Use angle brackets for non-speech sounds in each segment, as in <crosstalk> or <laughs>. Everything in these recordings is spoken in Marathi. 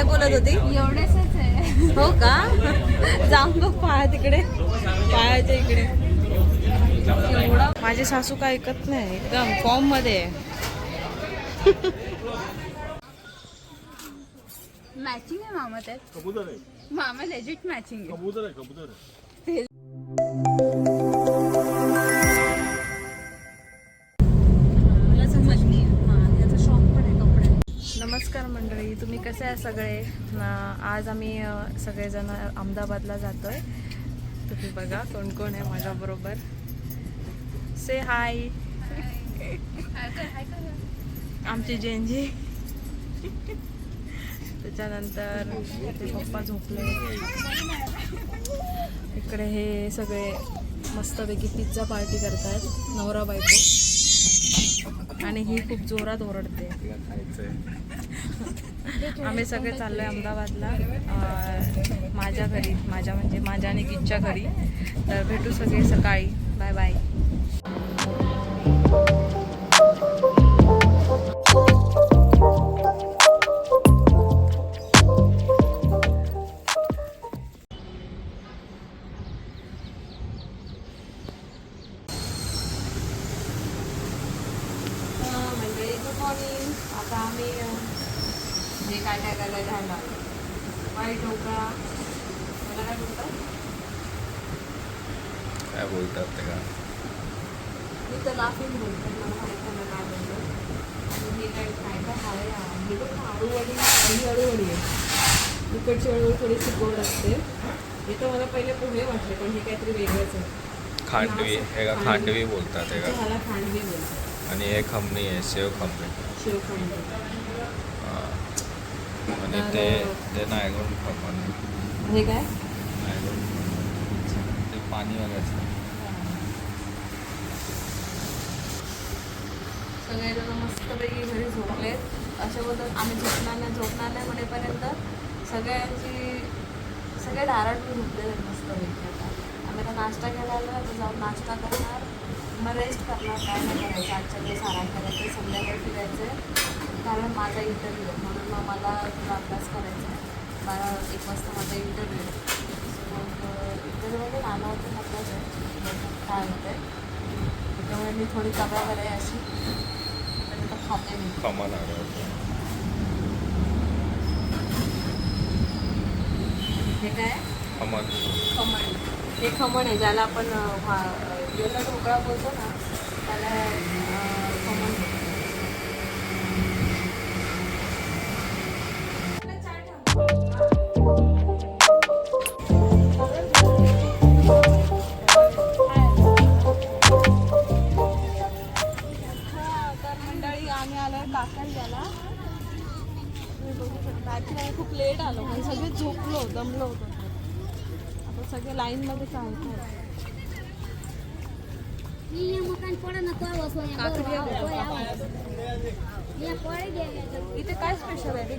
काय बोलत होती? एवढेच आहे. हो का? जाऊन बघ पाया तिकडे. पायाच्या इकडे. एवढा माझी सासू काय ऐकत नाही. एकदम फॉर्ममध्ये आहे. मॅचिंग आहे मामा त्यात. कबूतर आहे. मामा लेजिट मॅचिंग आहे. कबूतर आहे कबूतर आहे. आहे सगळे. आज आम्ही सगळेजण अहमदाबादला जातोय. तुम्ही बघा कोण कोण आहे माझ्याबरोबर. से हाय आमची जेंजी त्याच्यानंतर ते पप्पा झोपले. इकडे हे सगळे मस्तपैकी पिझ्झा पार्टी करतायत नवरा बायको. आणि ही खूप जोरात ओरडते. आम्ही सगळे चाललोय अहमदाबादला माझ्या घरी माझ्या म्हणजे माझ्या आणि घरी. तर भेटू सगळे सकाळी. Bye bye. काय काय करायला झालं वाईट ढोकळा मला काय बोलतात काय बोलतात ते का मी तर लाफिंग बोलते मला माहीत नाही काय बोलतो आणि हे काय काय काय आहे हा. ना, अळूवडी ही अळूवडी आहे इकडची अळूवडी थोडीशी गोड असते हे तर मला पहिले पोहे वाटले पण हे काहीतरी वेगळंच आहे खांडवी हे का खांडवी बोलतात हे का खांडवी बोलतात आणि हे खमणी आहे शेव खमणी शिवखंड हा. आणि ते ते नायगोन खमण हे काय? नायगोन ते पाणी वगैरे असतं सगळेजण मस्तपैकी घरी झोपलेत. असे बोलतात आम्ही झोपणार नाही झोपणार नाही म्हणेपर्यंत सगळ्यांची सगळे डायरेक्ट झोपले मस्तपैकी आता. आम्ही आता नाश्ता घ्यायला आलो तर जाऊन नाश्ता करणार. मग रेस्ट करणार काय नाही करायचं. आजच्या दिवस आराम करायचं संध्याकाळी फिरायचं कारण माझा इंटरव्ह्यू आहे म्हणून मग मला थोडा अभ्यास करायचा आहे. बारा एक वाजता माझा इंटरव्ह्यू आहे. मग इंटरव्ह्यूमध्ये नाना होते महत्त्वाचं आहे काय होतं आहे त्यामुळे मी थोडी तब्यावर आहे अशी. तर खाते मी. हे काय? खमण. खमण. हे खमण आहे ज्याला आपण येलो ढोकळा बोलतो ना त्याला खमण इथे काय स्पेशल आहे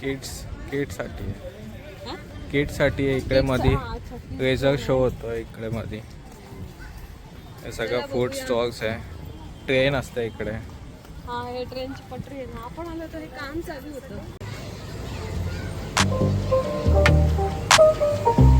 किड्स हा? इकडे मध्ये. रेझर शो होतो इकडे मध्ये हे सगळं फूड स्टॉल्स आहे. ट्रेन असते इकडे. हा हे ट्रेनची पटरी आहे ना. आपण आलो तर हे काम चालू होतं. Bye.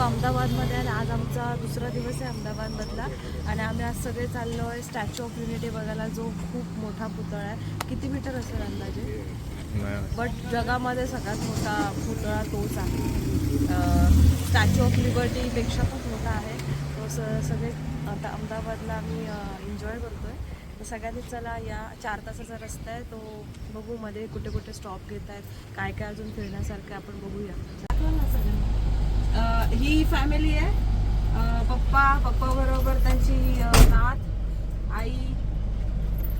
लोक अहमदाबादमध्ये आहे आणि आज आमचा दुसरा दिवस आहे अहमदाबादमधला. आणि आम्ही आज सगळे चाललो आहे. स्टॅच्यू ऑफ युनिटी बघायला. जो खूप मोठा पुतळा आहे. किती मीटर असेल अंदाजे? बट जगामध्ये सगळ्यात मोठा पुतळा तोच आहे. स्टॅच्यू ऑफ लिबर्टीपेक्षा पण मोठा आहे. तो स सगळे आता अहमदाबादला आम्ही एन्जॉय करतो आहे तर सगळ्यांनी चला या. चार तासाचा रस्ता आहे. तो बघू मध्ये कुठे कुठे स्टॉप घेत आहेत काय काय अजून फिरण्यासारखं आपण बघूया. अं, ही फॅमिली आहे. पप्पा पप्पा बरोबर त्यांची नात आई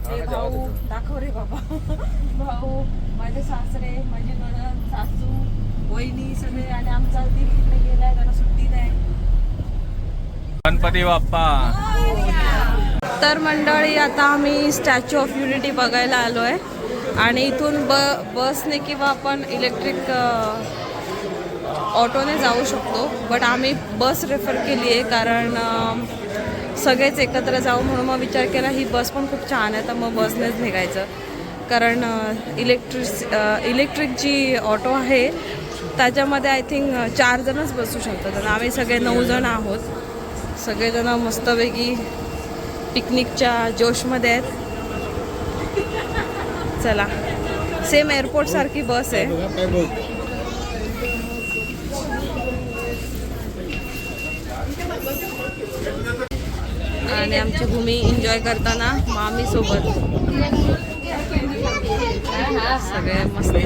ते भाऊ दाखव रे बाबा. <laughs> भाऊ माझे सासरे माझी नणंद सासू गणपती तिकडे गेलाय त्याला सुट्टी नाही. गणपती बाप्पा. तर मंडळी आता आम्ही स्टॅच्यू ऑफ युनिटी बघायला आलो आहे आणि इथून ब बसने किंवा आपण इलेक्ट्रिक ऑटोने जाऊ शकतो बट आम्ही बस रेफर केली आहे कारण सगळेच एकत्र जाऊ म्हणून मग विचार केला ही बस पण खूप छान आहे तर मग बसनेच निघायचं. कारण इलेक्ट्रिस इलेक्ट्रिक जी ऑटो आहे त्याच्यामध्ये आय थिंक चार जणच बसू शकतात. आणि आम्ही सगळे नऊ जण आहोत. सगळेजण मस्तपैकी पिकनिकच्या जोशमध्ये आहेत. चला. सेम एअरपोर्टसारखी बस आहे. आणि आमची भूमी एन्जॉय करताना मामी सोबत. सगळे मस्त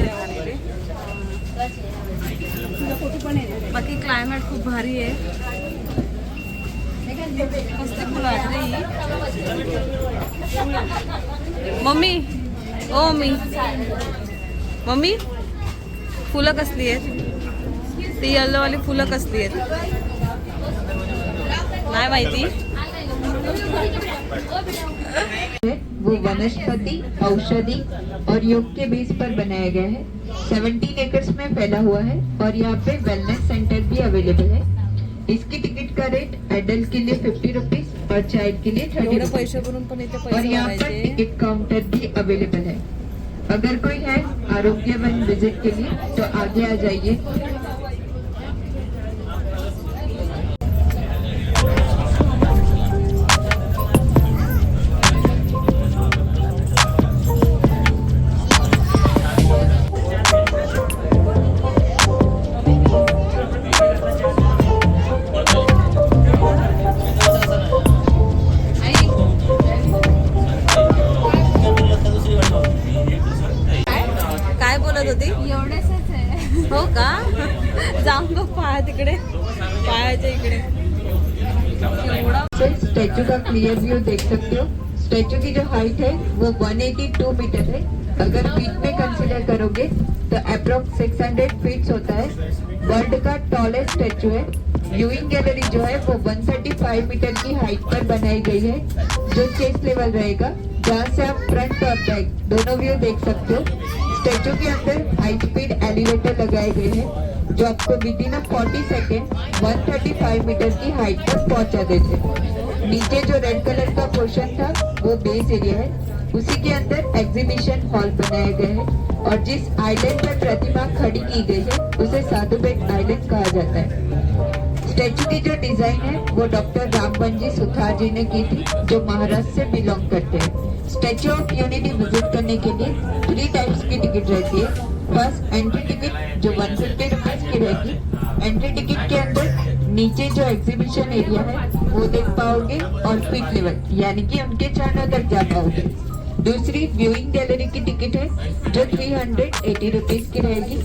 बाकी क्लायमेट खूप भारी आहे. मस्त मम्मी ओ मी मम्मी फुलं कसली आहेत? ती येल्लोवाली फुलं कसली आहेत? माहिती वो वनस्पति औषधि और योग के बेस पर बनाया गया है। 17 एकर्स में फैला हुआ है और यहाँ पे वेलनेस सेंटर भी अवेलेबल है। इसकी टिकट का रेट एडल्ट के लिए फिफ्टी रुपीज़ और चाइल्ड के लिए थर्टी पैसे और यहाँ पर टिकट काउंटर भी अवेलेबल है। अगर कोई है आरोग्य आरोग्यवन विज़िट के लिए तो आगे आ जाइए। बोलत होती? एवढेच आहे. हो का? जाऊन बघ पाया तिकडे. पायाच्या इकडे. एवढा से स्टैचू का क्लियर व्यू देख सकते हो? स्टैचू की जो हाइट है वो 182 मीटर है। अगर फीट में कंसीडर करोगे तो अप्रोक्स 600 फीट होता है। वर्ल्ड का टॉलेस्ट स्टैचू है। व्यूइंग गैलरी जो है वो 135 मीटर की हाइट पर बनाई गई है। जो चेस्ट लेवल रहेगा जहाँ से आप फ्रंट और बैक दोनों व्यू देख सकते हो। स्टैचू के अंदर हाई स्पीड एलिवेटर लगाए गए हैं, जो आपको विद इन 40 सेकेंड 135 मीटर की हाइट पर पहुँचा देते हैं। नीचे जो रेड कलर का पोर्शन था, वो बेस एरिया है। उसी के अंदर एग्जीबिशन हॉल बनाए गए हैं और जिस आइलैंड पर प्रतिमा खड़ी की गई है, उसे साधु बेट आइलैंड कहा जाता है। स्टैचू की जो डिज़ाइन है वो डॉक्टर रामबंजी सुथार जी ने की थी, जो महाराष्ट्र से बिलोंग करते हैं। स्टैचू ऑफ़ यूनिटी विज़िट करने के लिए थ्री टाइप्स की टिकट रहती है। फ़र्स्ट एंट्री टिकट जो वन फिफ्टी रुपीज़ की रहेगी। एंट्री टिकट के अंदर नीचे जो एग्जीबिशन एरिया है, वो देख पाओगे और फीट लेवल यानी कि उनके चरणों तक जा पाओगे। दूसरी व्यूइंग गैलरी की टिकट है, जो थ्री हंड्रेड एटी रुपीज़ की रहेगी।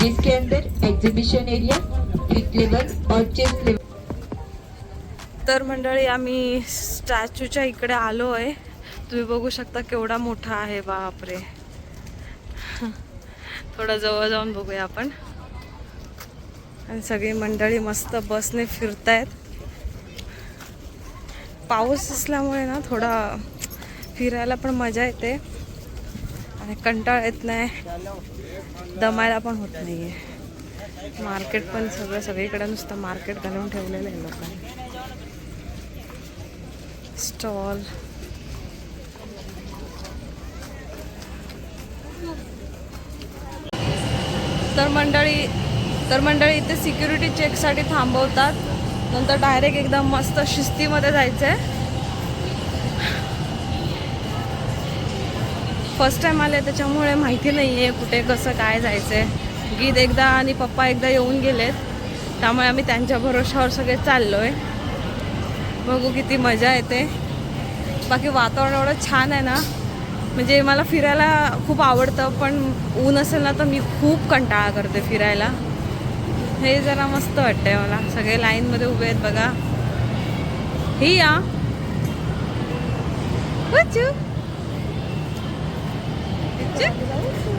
जिसके अंदर एग्जीबिशन एरिया फीट लेवल और चेस्ट लेवल तर मंडळी आम्ही स्टॅच्यूच्या इकडे आलो आहे. तुम्ही बघू शकता केवढा मोठा आहे बापरे. थोडा जवळ जाऊन बघूया आपण. आणि सगळी मंडळी मस्त बसने फिरतायत. पाऊस असल्यामुळे ना थोडा फिरायला पण मजा येते. आणि कंटाळ येत नाही. दमायला पण होत नाही आहे मार्केट पण सगळं सगळीकडे नुसतं मार्केट घालून ठेवलेलं आहे लोकांनी. स्टॉल. तर मंडळी तर मंडळी इथे सिक्युरिटी चेकसाठी थांबवतात. नंतर डायरेक्ट एकदम मस्त शिस्तीमध्ये जायचं आहे फर्स्ट टाईम आले त्याच्यामुळे माहिती नाही आहे कुठे कसं काय जायचं आहे गीत एकदा आणि पप्पा एकदा येऊन गेलेत. त्यामुळे आम्ही त्यांच्या भरोशावर सगळे चाललो आहे बघू किती मजा येते. बाकी वातावरण एवढं छान आहे ना. म्हणजे मला फिरायला खूप आवडतं पण ऊन असेल ना तर मी खूप कंटाळा करते फिरायला. हे जरा मस्त वाटतंय मला. सगळे लाईनमध्ये उभे आहेत बघा. ही या बच्चू.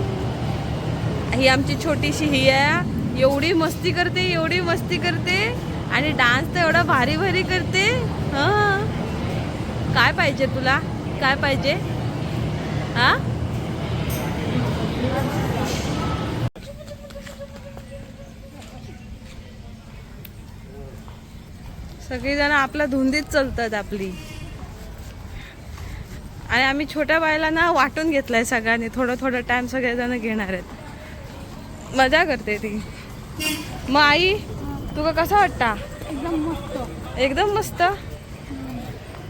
ही आमची छोटीशी ही आहे. एवढी मस्ती करते एवढी मस्ती करते. आणि डान्स तर एवढा भारी भारी करते. हां. काय पाहिजे तुला? काय पाहिजे? हा? सगळीजण आपल्या धुंदीत चालतात आपली. आणि आम्ही छोट्या बायला ना वाटून घेतलंय सगळ्यांनी. थोडं थोडं टाइम सगळेजण घेणार आहेत. मजा करते ती. मग आई तुका कसा वाटता? एकदम मस्त. एकदम मस्त?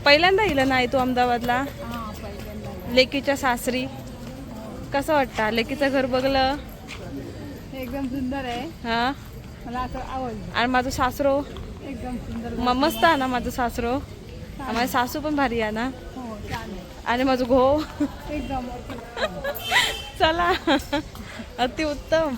पहिल्यांदा येईल ना आई तू अहमदाबादला? लेकीच्या सासरी. कसं वाटतं? लेकीचं घर बघलं? एकदम सुंदर आहे. हा? मला असं आवडलं. आणि माझं सासरो? एकदम सुंदर म- मस्त आहे ना माझं सासरो? माझी सासू पण भारी आहे ना? हो आहे. आणि माझं घो एकदम चला. अतिउत्तम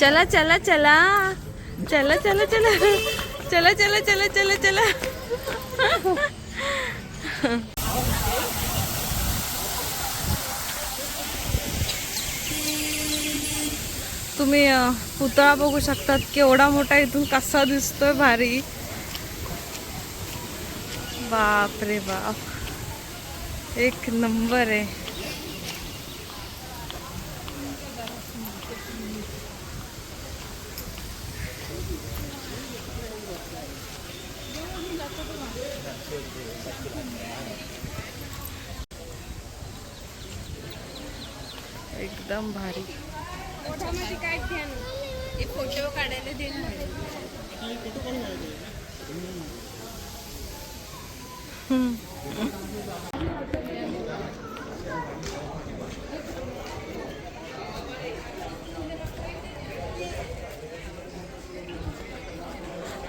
चला चला चला. चला चला चला. चला चला चला चला चला. तुम्ही पुतळा बघू शकतात केवढा मोठा इथून कसा दिसतोय भारी. बाप रे बाप. एक नंबर आहे. एकदम भारी.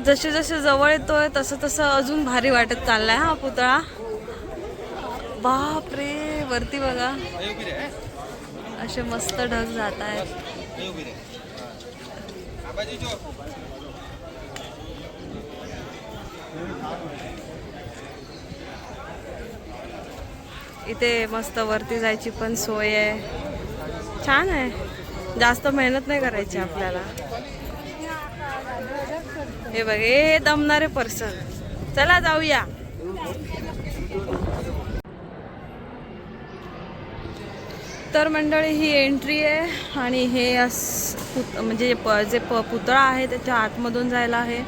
जसे जसे जवळ येतोय तसं तसं अजून भारी वाटत चाललाय हा पुतळा. बाप रे वरती बघा. असे मस्त ढग जात आहेत. इथे मस्त वरती जायची पण सोय आहे. छान आहे. जास्त मेहनत नाही करायची आपल्याला. हे बघ हे दमणारे पर्सन. चला जाऊया. तर मंडळी ही एंट्री आहे आणि हे अस पुत म्हणजे प जे प पुतळा आहे त्याच्या आतमधून जायला आहे.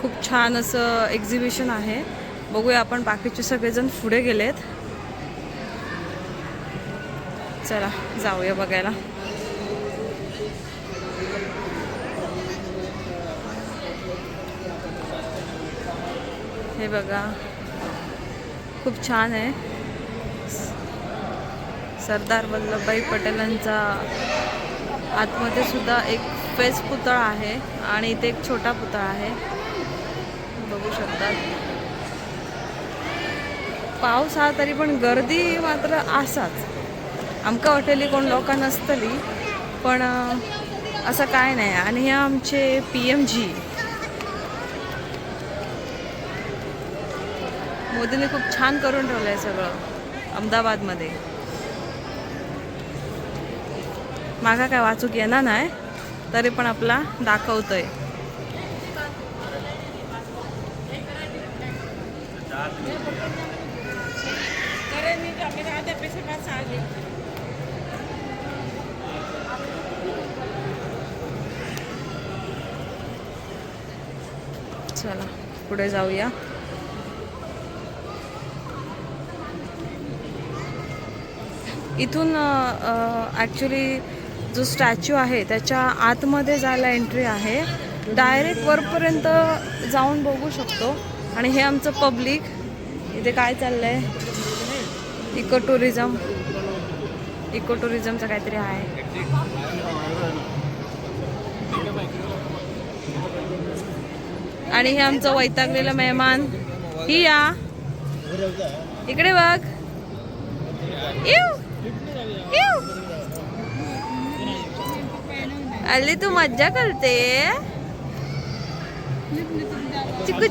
खूप छान असं एक्झिबिशन आहे. बघूया आपण बाकीचे सगळेजण पुढे गेलेत. चला जाऊया बघायला. हे बघा. खूप छान आहे. सरदार वल्लभभाई पटेलांचा आतमध्ये सुद्धा एक फेस पुतळा आहे आणि इथे एक छोटा पुतळा आहे. बघू शकतात पाऊस हा तरी पण गर्दी मात्र असाच. आमका वाटेली कोण लोकां नसतली पण असं काय नाही. आणि हे आमचे पी एम जी. मोदीने खूप छान करून ठेवलं आहे सगळं अहमदाबादमध्ये. मागा काय वाचूक येणार नाही तरी पण आपला दाखवतोय. चला पुढे जाऊया. इथून ॲक्च्युली जो स्टॅच्यू आहे त्याच्या आतमध्ये जायला एंट्री आहे. डायरेक्ट वरपर्यंत जाऊन बघू शकतो. आणि हे आमचं पब्लिक इथे काय चाललं आहे इको टुरिझम इको टुरिझमचं काहीतरी आहे. आणि हे आमचं वैतागलेलं मेहमान. ही या. इकडे बघ. येऊ अली तू मज़ा करते? चिकू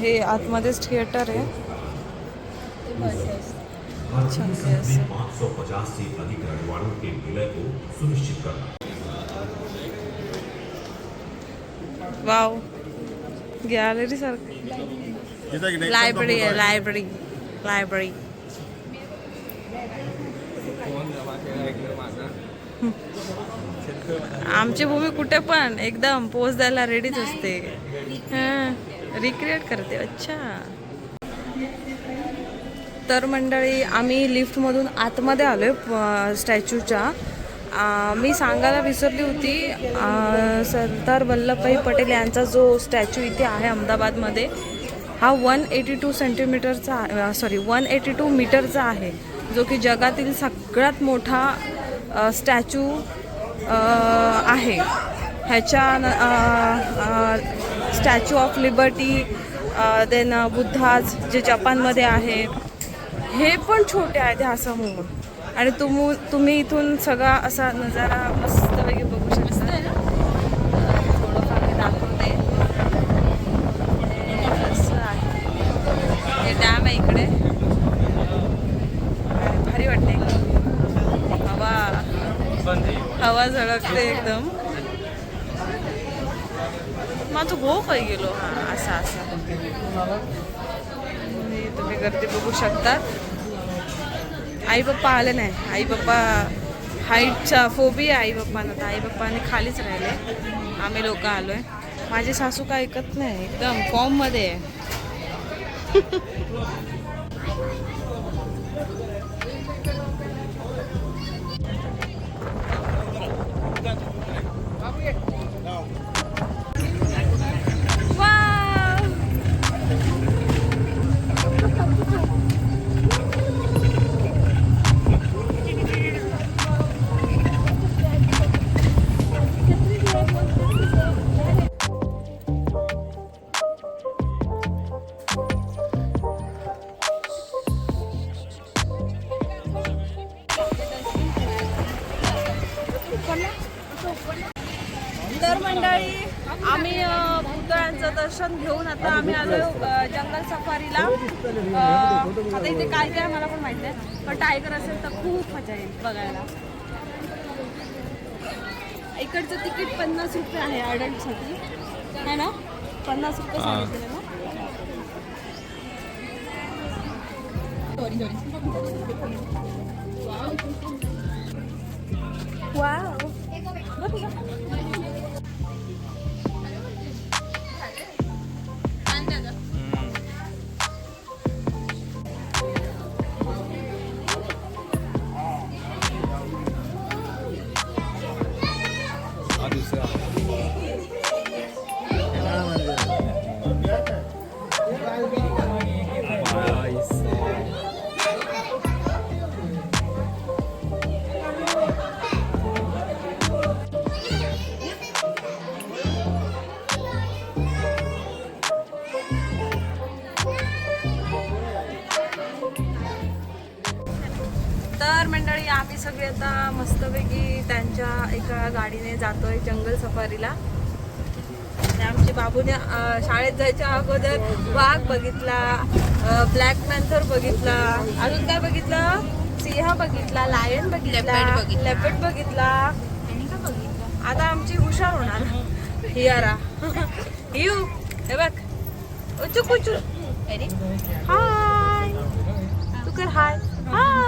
हे थिएटर है अच्छा से अधिक रजवाड़ों के विलय को सुनिश्चित करना। वाव. गॅलरी सारखं. लायब्ररी आहे लायब्ररी लायब्ररी आमची भूमी कुठे पण एकदम पोच द्यायला रेडीच असते. रिक्रिएट करते अच्छा. तर मंडळी आम्ही लिफ्टमधून आतमध्ये आलो आहे स्टॅच्यूच्या मी सांगायला विसरली होती सरदार वल्लभभाई पटेल यांचा जो स्टॅच्यू इथे आहे अहमदाबादमध्ये हा वन एटी टू सेंटीमीटरचा सॉरी वन एटी टू मीटरचा आहे. जो की जगातील सगळ्यात मोठा स्टॅच्यू आहे. ह्याच्या statue of liberty then Buddha's जे जपानमध्ये आहे. हे पण छोटे आहेत ह्यासमोर आणि तुम तुम्ही इथून सगळा असा नजारा मस्तपैकी बघू शकता. थोडंफार दाखवते असं आहे. हे डॅम आहे इकडे. भारी वाटते हवा. हवा झळकते एकदम. माझं गो काही गेलो? हा असा असा. तुम्ही गर्दी बघू शकता आई पप्पा आले नाही. आई बाप्पा हाईटचा फोबी आहे आई बाप्पांना तर आई बाप्पाने खालीच राहिले. आम्ही लोक आहे माझे सासू काय ऐकत नाही. एकदम फॉर्ममध्ये आहे. <laughs> वाव हा आम्ही सगळे आता मस्तपैकी त्यांच्या एका गाडीने जातोय जंगल सफारीला. आणि आमच्या बाबूने शाळेत जायच्या अगोदर वाघ बघितला ब्लॅक पॅन्थर बघितला अजून काय बघितलं? सिंह बघितला लायन बघितला लेपर्ड बघितला. आता आमची हुशार होणार. हियारा यू हे बघ. उचू कुचू हाय तू कर हाय हाय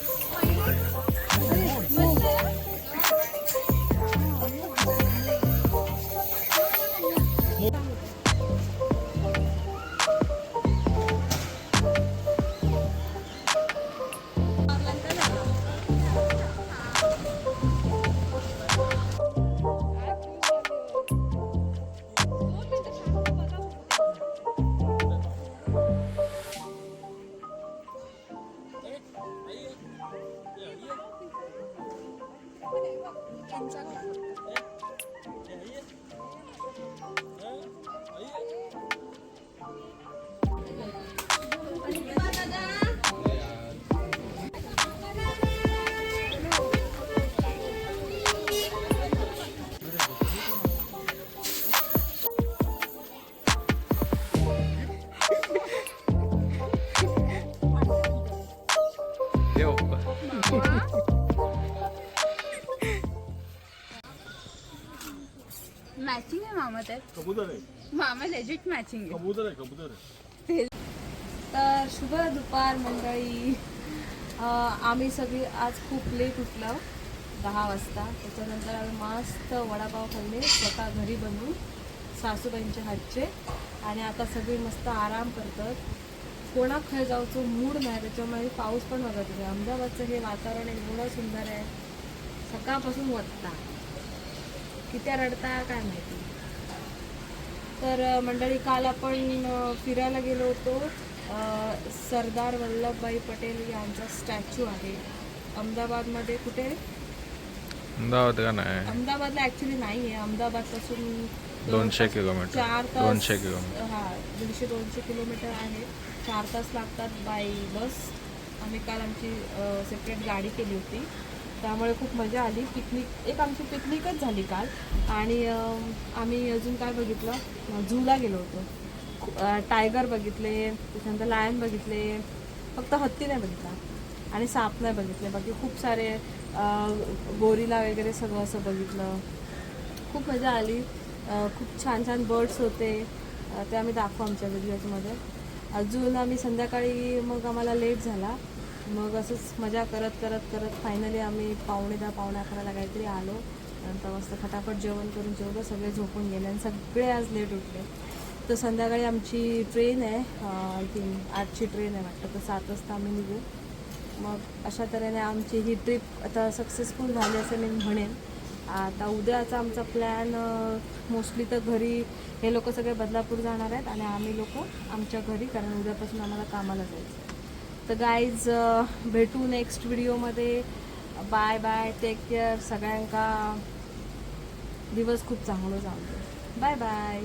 मॅचिंग आहे मामा त्यात? कबूतर आहे. मामा लेजिट मॅचिंग आहे. कबूतर आहे कबूतर आहे. तर शुभ दुपार मंडळी. अं, आम्ही सगळी आज खूप लेट उठलो दहा वाजता. त्याच्यानंतर आम्ही मस्त वडापाव खाल्ले स्वतः घरी बनवून सासूबाईंच्या हातचे. आणि आता सगळी मस्त आराम करतात. कोणा खय जाऊचं मूड नाही त्याच्यामुळे पाऊस पण बघत नाही अहमदाबादचं हे वातावरण एवढं सुंदर आहे. सकाळपासून वत्ता. किती रडता काय माहिती? तर मंडळी काल आपण फिरायला गेलो होतो. सरदार वल्लभभाई पटेल यांचा स्टॅच्यू आहे. अहमदाबादमध्ये कुठे? अहमदाबाद का नाही? अहमदाबादला ॲक्च्युली नाही आहे. अहमदाबादपासून दोनशे किलोमीटर. चार तास दोनशे किलोमीटर. हा दीडशे दोनशे किलोमीटर आहे. चार तास लागतात बाय बस आम्ही काल आमची सेपरेट गाडी केली होती. त्यामुळे खूप मजा आली. पिकनिक एक आमची पिकनिकच झाली काल. आणि आम्ही अजून काय बघितलं? झूला गेलो होतो. टायगर बघितले त्याच्यानंतर लायन बघितले. फक्त हत्ती नाही बघितला. आणि साप नाही बघितले. बाकी खूप सारे गोरीला वगैरे सगळं असं बघितलं. खूप मजा आली. खूप छान छान बर्ड्स होते. ते आम्ही दाखवू आमच्या व्हिडिओजमध्ये अजून आम्ही संध्याकाळी मग आम्हाला लेट झाला. मग असंच मजा करत करत करत फायनली आम्ही पावणे दहा पावणे अकराला काहीतरी आलो. नंतर मस्त फटाफट जेवण करून जेवलं सगळे झोपून गेले आणि सगळे आज लेट उठले. तर संध्याकाळी आमची ट्रेन आहे आय थिंक आठची ट्रेन आहे वाटतं तर सात वाजता आम्ही निघू. मग अशा तऱ्हेने आमची ही ट्रिप आता सक्सेसफुल झाली असं मी म्हणेन. आता उद्याचा आमचा प्लॅन मोस्टली तर घरी हे लोक सगळे बदलापूर जाणार आहेत आणि आम्ही लोक आमच्या घरी कारण उद्यापासून आम्हाला कामाला जायचं तर गाईज भेटू नेक्स्ट व्हिडिओमध्ये बाय बाय टेक केअर सगळ्यांका. दिवस खूप चांगलं जाऊ बाय बाय